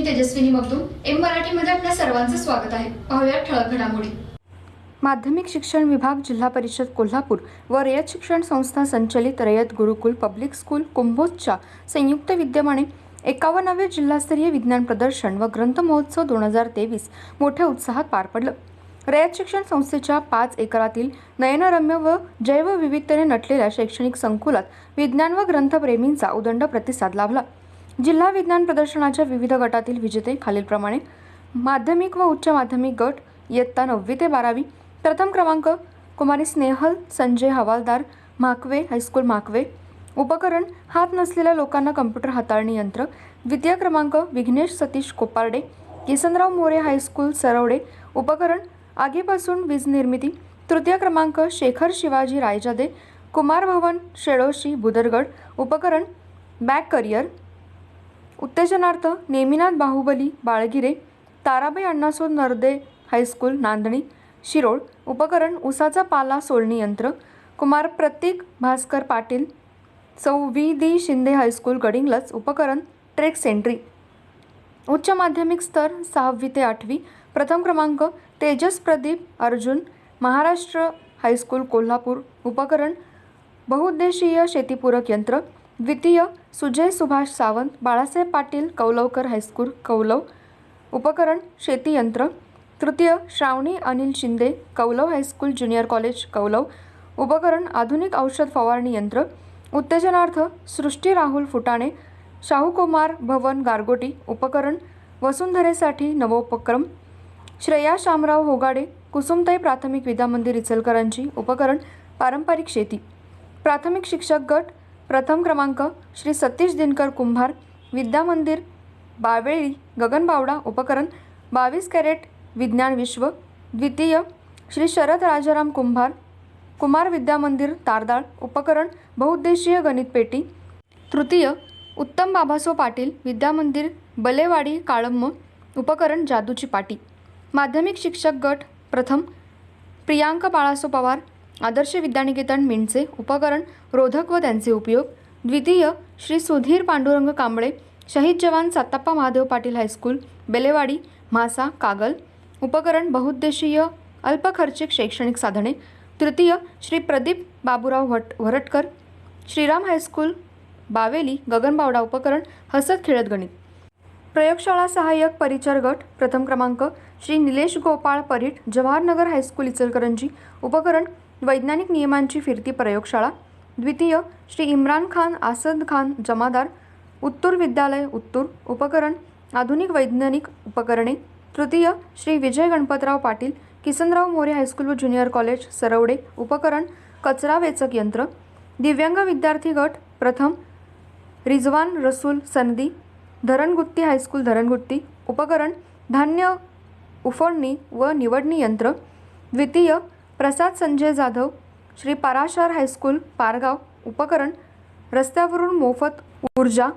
मी Tejaswini Magdum M मराठीमध्ये आपल्या सर्वांचं स्वागत आहे. पाहूया ठळक घडामोडी. माध्यमिक शिक्षण विभाग जिल्हा परिषद कोल्हापूर व रयत शिक्षण संस्था संचलित रयत गुरुकुल पब्लिक स्कूल कुंभोजच्या संयुक्त विद्यमाने एकावन्नावे जिल्हास्तरीय विज्ञान प्रदर्शन व ग्रंथ महोत्सव दोन हजार तेवीस मोठ्या उत्साहात पार पडलं. रयत शिक्षण संस्थेच्या पाच एकरातील नयनरम्य व जैवविविधतेने नटलेल्या शैक्षणिक संकुलात विज्ञान व ग्रंथप्रेमींचा उदंड प्रतिसाद लाभला. जिल्हा विज्ञान प्रदर्शनाच्या विविध गटातील विजेते खालीलप्रमाणे. माध्यमिक व उच्च माध्यमिक गट इयत्ता नववी ते बारावी. प्रथम क्रमांक कुमारी स्नेहल संजय हवालदार म्हाकवे हायस्कूल म्हाकवे उपकरण हात नसलेल्या लोकांना कम्प्युटर हाताळणी यंत्र. द्वितीय क्रमांक विघ्नेश सतीश कोपार्डे किसनराव मोरे हायस्कूल सरवडे उपकरण आगीपासून वीज निर्मिती. तृतीय क्रमांक शेखर शिवाजी रायजादे कुमार भवन शेळोशी बुदरगड. उपकरण बॅक करिअर. उत्तेजनार्थ नेमिनाथ बाहुबली बाळगिरे ताराबाई अण्णासूर नरदे हायस्कूल नांदणी शिरोळ उपकरण उसाचा पाला सोलणी यंत्र कुमार प्रतीक भास्कर पाटील सौ V D Shinde high school Gadhinglaj उपकरण ट्रेक सेंट्री उच्च माध्यमिक स्तर सहावी ते आठवी. प्रथम क्रमांक तेजस प्रदीप अर्जुन महाराष्ट्र हायस्कूल कोल्हापूर उपकरण बहुउद्देशीय शेतीपूरक यंत्र द्वितीय सुजय सुभाष सावंत बाळासाहेब पाटील कौलवकर हायस्कूल कौलव उपकरण शेती यंत्र. तृतीय Shravani Anil Shinde Kaulav high school junior college Kaulav उपकरण आधुनिक औषध फवारणी यंत्र. उत्तेजनार्थ सृष्टी राहुल फुटाणे शाहूकुमार भवन गारगोटी उपकरण वसुंधरेसाठी नवोपक्रम. श्रेया शामराव होगाडे कुसुमताई प्राथमिक विद्यामंदिर इचलकरांची उपकरण पारंपरिक शेती. प्राथमिक शिक्षक गट प्रथम क्रमांक श्री सतीश दिनकर कुंभार विद्यामंदिर बावेळी गगनबावडा उपकरण बावीस कॅरेट विज्ञान विश्व. द्वितीय श्री शरद राजाराम कुंभार कुमार विद्यामंदिर तारदाळ उपकरण बहुउद्देशीय गणित पेटी. तृतीय उत्तम बाबासो पाटील विद्यामंदिर बलेवाडी काळम्म उपकरण जादूची पाटी. माध्यमिक शिक्षक गट प्रथम प्रियांका बाळासो पवार आदर्श विद्यानिकेतन मिंटचे उपकरण रोधक व त्यांचे उपयोग. द्वितीय श्री सुधीर पांडुरंग कांबळे शहीद जवान साताप्पा महादेव पाटील हायस्कूल बेलेवाडी म्हासा कागल. उपकरण बहुउद्देशीय अल्पखर्चिक शैक्षणिक साधने. तृतीय श्री प्रदीप बाबूराव भट व्हरटकर. श्रीराम हायस्कूल बावेली गगनबावडा उपकरण हसत खेळत गणित. प्रयोगशाळा सहाय्यक परिचर गट प्रथम क्रमांक श्री निलेश गोपाळ परीट जवाहरनगर हायस्कूल इचलकरंजी. उपकरण वैज्ञानिक नियमांची फिरती प्रयोगशाळा. द्वितीय श्री इम्रान खान आसद खान जमादार उत्तूर विद्यालय उत्तूर उपकरण आधुनिक वैज्ञानिक उपकरणे. तृतीय श्री विजय गणपतराव पाटील किसनराव मोरे हायस्कूल व ज्युनियर कॉलेज सरवडे उपकरण कचरा वेचक यंत्र. दिव्यांग विद्यार्थी गट प्रथम रिजवान रसूल सनदी धरणगुत्ती हायस्कूल धरणगुत्ती उपकरण धान्य उफळणी व निवडणी यंत्र. द्वितीय प्रसाद संजय जाधव श्री पराशर हायस्कूल पारगाव उपकरण रस्त्यावरून मोफत ऊर्जा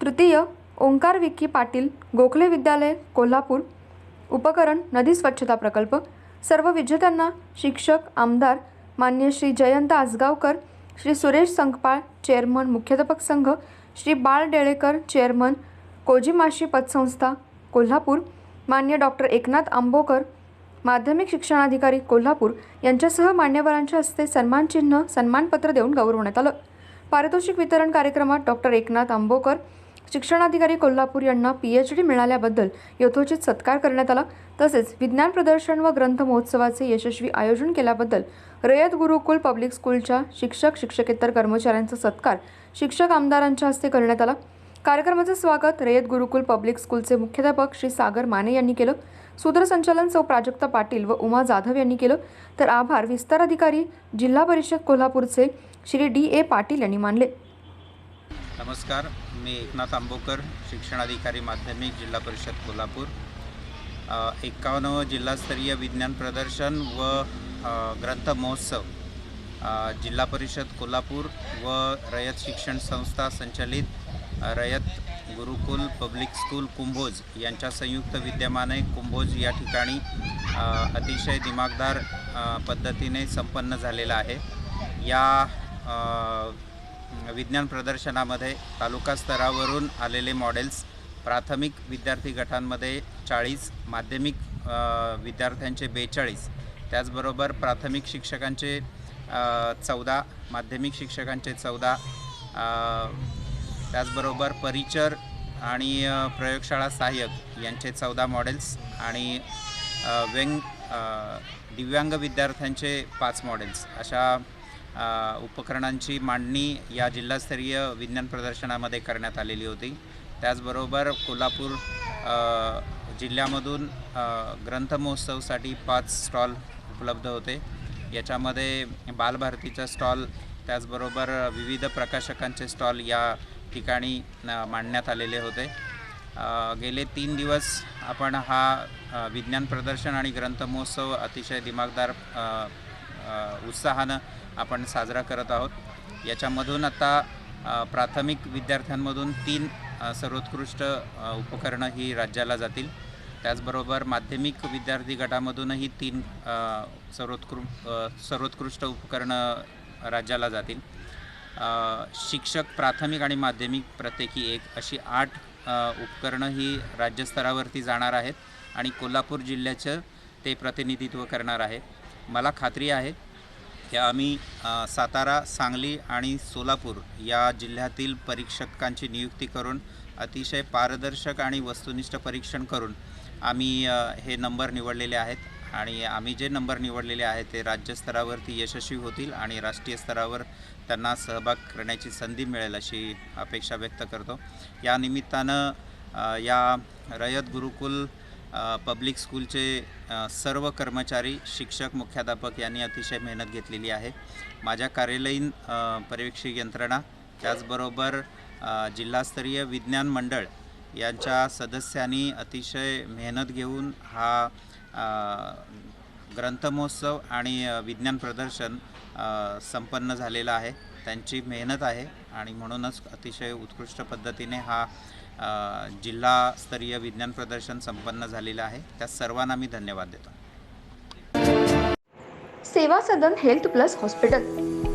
तृतीय ओंकार विक्की पाटील गोखले विद्यालय कोल्हापूर उपकरण नदी स्वच्छता प्रकल्प सर्व विजेत्यांना शिक्षक आमदार मान्य श्री जयंत आसगावकर श्री सुरेश संकपाळ चेअरमन मुख्याध्यापक संघ श्री बाळ डेळेकर चेअरमन कोजिमाशी पतसंस्था कोल्हापूर मान्य डॉक्टर एकनाथ आंबोकर माध्यमिक शिक्षणाधिकारी कोल्हापूर यांच्यासह मान्यवरांच्या हस्ते सन्मानचिन्ह सन्मानपत्र देऊन गौरवण्यात आलं. पारितोषिक वितरण कार्यक्रमात डॉक्टर एकनाथ आंबोकर शिक्षणाधिकारी कोल्हापूर यांना पीएच डी मिळाल्याबद्दल यथोचित सत्कार करण्यात आला. तसेच विज्ञान प्रदर्शन व ग्रंथ महोत्सवाचे यशस्वी आयोजन केल्याबद्दल रयत गुरुकुल पब्लिक स्कूलच्या शिक्षक शिक्षकेतर कर्मचाऱ्यांचा सत्कार शिक्षक आमदारांच्या हस्ते करण्यात आला. कार्यक्रमाचं स्वागत रयत गुरुकुल पब्लिक स्कूलचे मुख्याध्यापक श्री सागर माने यांनी केलं. सूत्रसंचालन सौ प्राजक्ता पाटील व उमा जाधव यांनी केलं. तर आभार विस्तार अधिकारी जिल्हा परिषद कोल्हापूरचे श्री डी ए पाटील यांनी मानले. नमस्कार मी एकनाथ आंबोकर शिक्षणाधिकारी माध्यमिक जिल्हा परिषद कोल्हापूर. एकावन्नवं जिल्हास्तरीय विज्ञान प्रदर्शन व ग्रंथ महोत्सव जिल्हा परिषद कोल्हापूर व रयत शिक्षण संस्था संचालित रयत गुरुकुल पब्लिक स्कूल कुंभोज यांच्या संयुक्त विद्यमाने कुंभोज या ठिकाणी अतिशय दिमागदार पद्धतीने संपन्न झालेला आहे. या विज्ञान प्रदर्शनामध्ये तालुका स्तरावरून आलेले मॉडेल्स प्राथमिक विद्यार्थी गटांमध्ये चाळीस माध्यमिक विद्यार्थ्यांचे बेचाळीस त्याचबरोबर प्राथमिक शिक्षकांचे चौदा माध्यमिक शिक्षकांचे चौदा त्याचबरोबर परिचर आणि प्रयोगशाळा सहाय्यक यांचे चौदा मॉडेल्स आणि व्यंग दिव्यांग विद्यार्थ्यांचे पाच मॉडेल्स अशा उपकरणांची मांडणी या जिल्हास्तरीय विज्ञान प्रदर्शनामध्ये करण्यात आलेली होती. त्याचबरोबर कोल्हापूर जिल्ह्यामधून ग्रंथमहोत्सवसाठी ग्रंथ महोत्सवसाठी पाच स्टॉल उपलब्ध होते. याच्यामध्ये बालभारतीचा स्टॉल त्याचबरोबर विविध प्रकाशकांचे स्टॉल या ठिकाणी मांडण्यात आलेले होते. गेले तीन दिवस आपण हा विज्ञान प्रदर्शन आणि ग्रंथ महोत्सव अतिशय दिमागदार उत्साहानं आपण साजरा करत आहोत. याच्यामधून आता प्राथमिक विद्यार्थ्यांमधून तीन सर्वोत्कृष्ट उपकरणं ही राज्याला जातील. त्याचबरोबर माध्यमिक विद्यार्थी गटामधूनही तीन सर्वोत्कृ सर्वोत्कृष्ट उपकरणं राज्याला जातील. शिक्षक प्राथमिक आणि माध्यमिक प्रत्येकी एक अशी आठ उपकरणं ही राज्यस्तरावरती जाणार आहेत आणि कोल्हापूर जिल्ह्याचं ते प्रतिनिधित्व करणार आहे. मला खात्री आहे की आम्ही सातारा सांगली आणि सोलापूर या जिल्ह्यातील परीक्षकांची नियुक्ती करून अतिशय पारदर्शक आणि वस्तुनिष्ठ परीक्षण करून आम्ही हे नंबर निवडलेले आहेत. आणि आम्ही जे नंबर निवडलेले आहेत ते राज्यस्तरावरती यशस्वी होतील आणि राष्ट्रीय स्तरावर त्यांना सहभाग करण्याची संधी मिळेल अशी अपेक्षा व्यक्त करतो. या निमित्तानं या रयत गुरुकुल पब्लिक स्कूलचे सर्व कर्मचारी शिक्षक मुख्याध्यापक यांनी अतिशय मेहनत घेतलेली आहे. माझ्या कार्यालयीन अ, यंत्रणा त्याचबरोबर जिल्हास्तरीय विज्ञान मंडळ यांच्या सदस्यांनी अतिशय मेहनत घेऊन हा ग्रंथमहोत्सव आणि विज्ञान प्रदर्शन संपन्न झालेलं आहे. त्यांची मेहनत आहे आणि म्हणूनच अतिशय उत्कृष्ट पद्धतीने हा जिल्हास्तरीय विज्ञान प्रदर्शन संपन्न झालेलं आहे. त्या सर्वांना मी धन्यवाद देतो. Seva Sadan health plus hospital.